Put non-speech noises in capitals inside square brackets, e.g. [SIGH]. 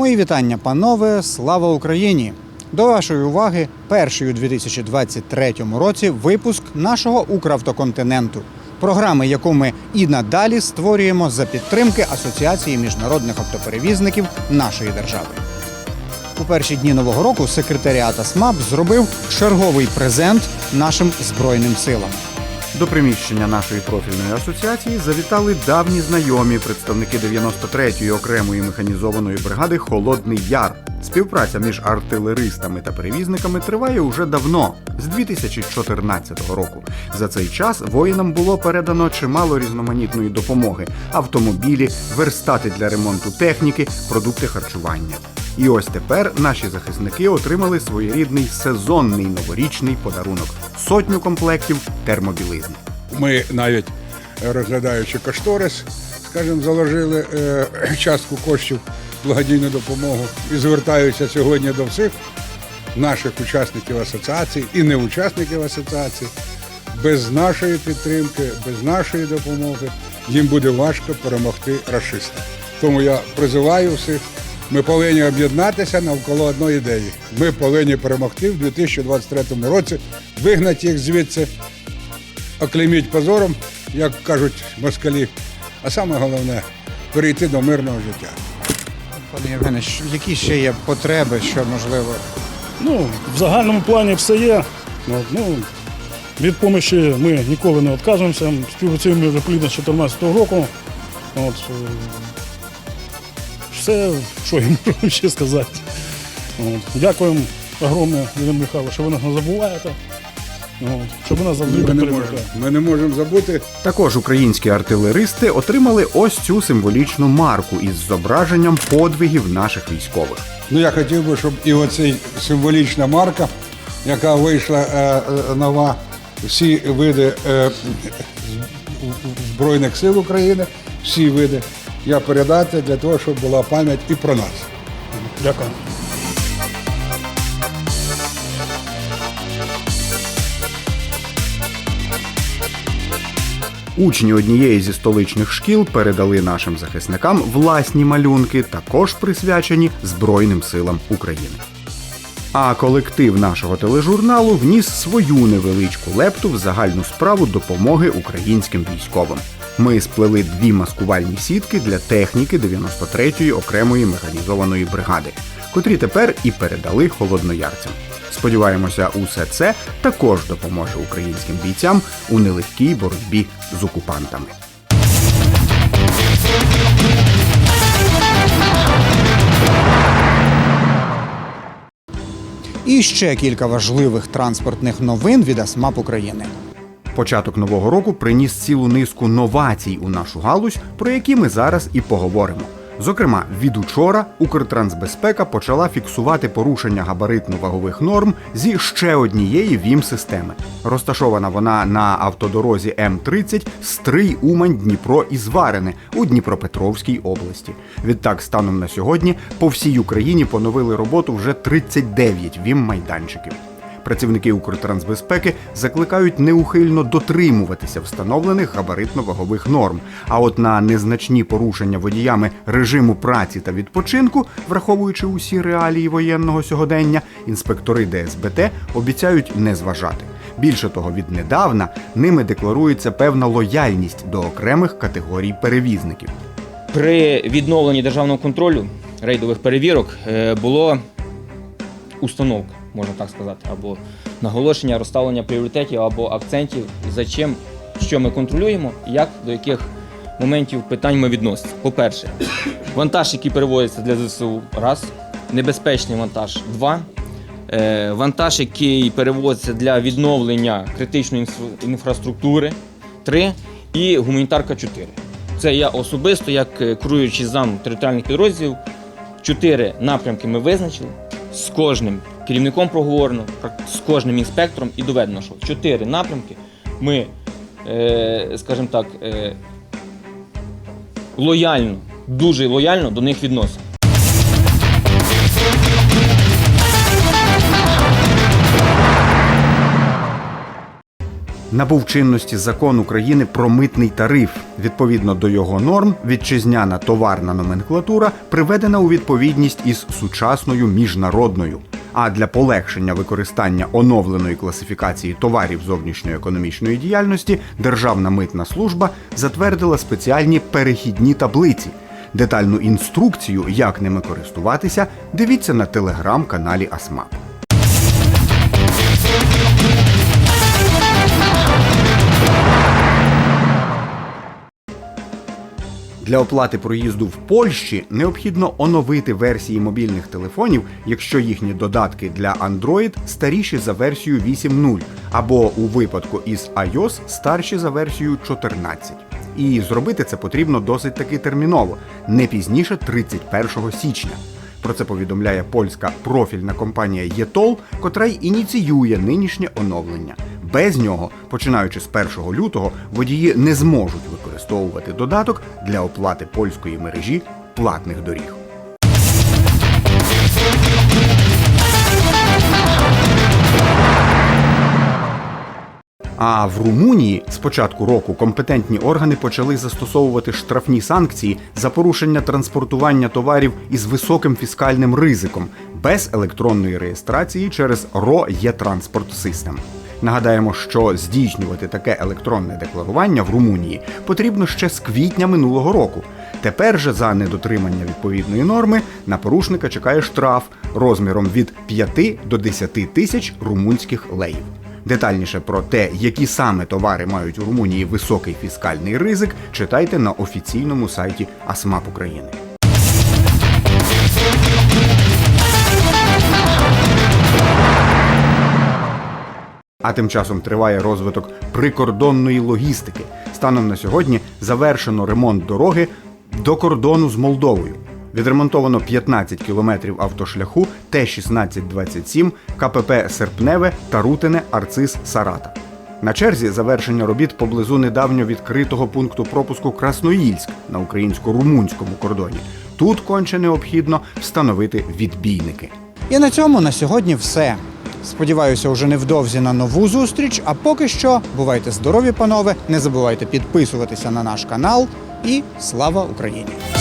Мої вітання, панове, слава Україні! До вашої уваги перший у 2023 році випуск нашого Укравтоконтиненту, програми, яку ми і надалі створюємо за підтримки Асоціації міжнародних автоперевізників нашої держави. У перші дні нового року секретаріат СМАП зробив черговий презент нашим збройним силам. До приміщення нашої профільної асоціації завітали давні знайомі представники 93-ї окремої механізованої бригади Холодний Яр. Співпраця між артилеристами та перевізниками триває уже давно, з 2014 року. За цей час воїнам було передано чимало різноманітної допомоги: автомобілі, верстати для ремонту техніки, продукти харчування. І ось тепер наші захисники отримали своєрідний сезонний новорічний подарунок сотню комплектів термобілизни. Ми навіть е, розглядаючи кошторис, скажімо, заложили е, [CLEARS THROAT] частку коштів благодійну допомогу і звертаюся сьогодні до всіх наших учасників асоціації і не учасників асоціації. Без нашої підтримки, без нашої допомоги їм буде важко перемогти расиста. Тому я призиваю всіх. Ми повинні об'єднатися навколо одної ідеї. Ми повинні перемогти в 2023 році, вигнати їх звідси, оклейміть позором, як кажуть москалі. А саме головне перейти до мирного життя. Пане Євгене, що- які ще є потреби, що можливо Ну, в загальному плані все є. От, ну, від допомоги ми ніколи не відказуємося. Співпрацюємо вже плідно з 2014 року. От, е, все, що я можу ще сказати. От, дякуємо огромне, Ірина Михайловна, що ви нас не забуваєте. От, щоб ви нас завжди Ми не можемо, ми не можемо забути Також українські артилеристи отримали ось цю символічну марку із зображенням подвигів наших військових. Ну я хотів би, щоб і оцей символічна марка, яка вийшла е, е, нова, всі види е, з- Збройних сил України, всі види, я передати для того, щоб була пам'ять і про нас. Дякую. Учні однієї зі столичних шкіл передали нашим захисникам власні малюнки, також присвячені Збройним силам України. А колектив нашого тележурналу вніс свою невеличку лепту в загальну справу допомоги українським військовим. Ми сплели дві маскувальні сітки для техніки 93-ї окремої механізованої бригади, котрі тепер і передали холодноярцям. Сподіваємося, усе це також допоможе українським бійцям у нелегкій боротьбі з окупантами. і ще кілька важливих транспортних новин від АСМАП України. Початок нового року приніс цілу низку новацій у нашу галузь, про які ми зараз і поговоримо. Зокрема, від учора Укртрансбезпека почала фіксувати порушення габаритно-вагових норм зі ще однієї ВІМ-системи. Розташована вона на автодорозі М30 Стрий Умань Дніпро і Зварине у Дніпропетровській області. Відтак, станом на сьогодні, по всій Україні поновили роботу вже 39 ВІМ-майданчиків. Працівники Укртрансбезпеки закликають неухильно дотримуватися встановлених габаритно-вагових норм. А от на незначні порушення водіями режиму праці та відпочинку, враховуючи усі реалії воєнного сьогодення, інспектори ДСБТ обіцяють не зважати. Більше того, віднедавна ними декларується певна лояльність до окремих категорій перевізників. При відновленні державного контролю рейдових перевірок е, було установка, можна так сказати, або наголошення розставлення пріоритетів або акцентів, за чим, що ми контролюємо, як до яких моментів питань ми відносимося. По-перше, вантаж, який перевозиться для ЗСУ, раз, небезпечний вантаж, два. Е, Вантаж, який перевозиться для відновлення критичної інфраструктури, три і гуманітарка 4. Це я особисто, як е, керуючий зам територіальних підрозділів. Чотири напрямки ми визначили. З кожним керівником проговорено, з кожним інспектором і доведено, що чотири напрямки ми, е, скажімо так, е, лояльно, дуже лояльно до них відносимо. Набув чинності закон України про митний тариф. Відповідно до його норм, вітчизняна товарна номенклатура приведена у відповідність із сучасною міжнародною. А для полегшення використання оновленої класифікації товарів зовнішньої економічної діяльності Державна митна служба затвердила спеціальні перехідні таблиці. Детальну інструкцію, як ними користуватися, дивіться на телеграм-каналі АСМАП. Для оплати проїзду в Польщі необхідно оновити версії мобільних телефонів, якщо їхні додатки для Android старіші за версію 8.0, або у випадку із iOS старші за версію 14. І зробити це потрібно досить таки терміново, не пізніше 31 січня. Про це повідомляє польська профільна компанія ЄТОЛ, котра й ініціює нинішнє оновлення. Без нього, починаючи з 1 лютого, водії не зможуть використовувати додаток для оплати польської мережі платних доріг. А в Румунії з початку року компетентні органи почали застосовувати штрафні санкції за порушення транспортування товарів із високим фіскальним ризиком без електронної реєстрації через ро є транспорт систем. Нагадаємо, що здійснювати таке електронне декларування в Румунії потрібно ще з квітня минулого року. Тепер же за недотримання відповідної норми на порушника чекає штраф розміром від 5 до 10 тисяч румунських леїв. Детальніше про те, які саме товари мають у Румунії високий фіскальний ризик, читайте на офіційному сайті АСМАП України. А тим часом триває розвиток прикордонної логістики. Станом на сьогодні завершено ремонт дороги до кордону з Молдовою. Відремонтовано 15 кілометрів автошляху Т-1627, КПП Серпневе та Рутине Арцис Сарата. На черзі завершення робіт поблизу недавньо відкритого пункту пропуску Красноїльськ на українсько-румунському кордоні. Тут конче необхідно встановити відбійники. І на цьому на сьогодні все. Сподіваюся, уже невдовзі на нову зустріч. А поки що бувайте здорові, панове. Не забувайте підписуватися на наш канал. І слава Україні!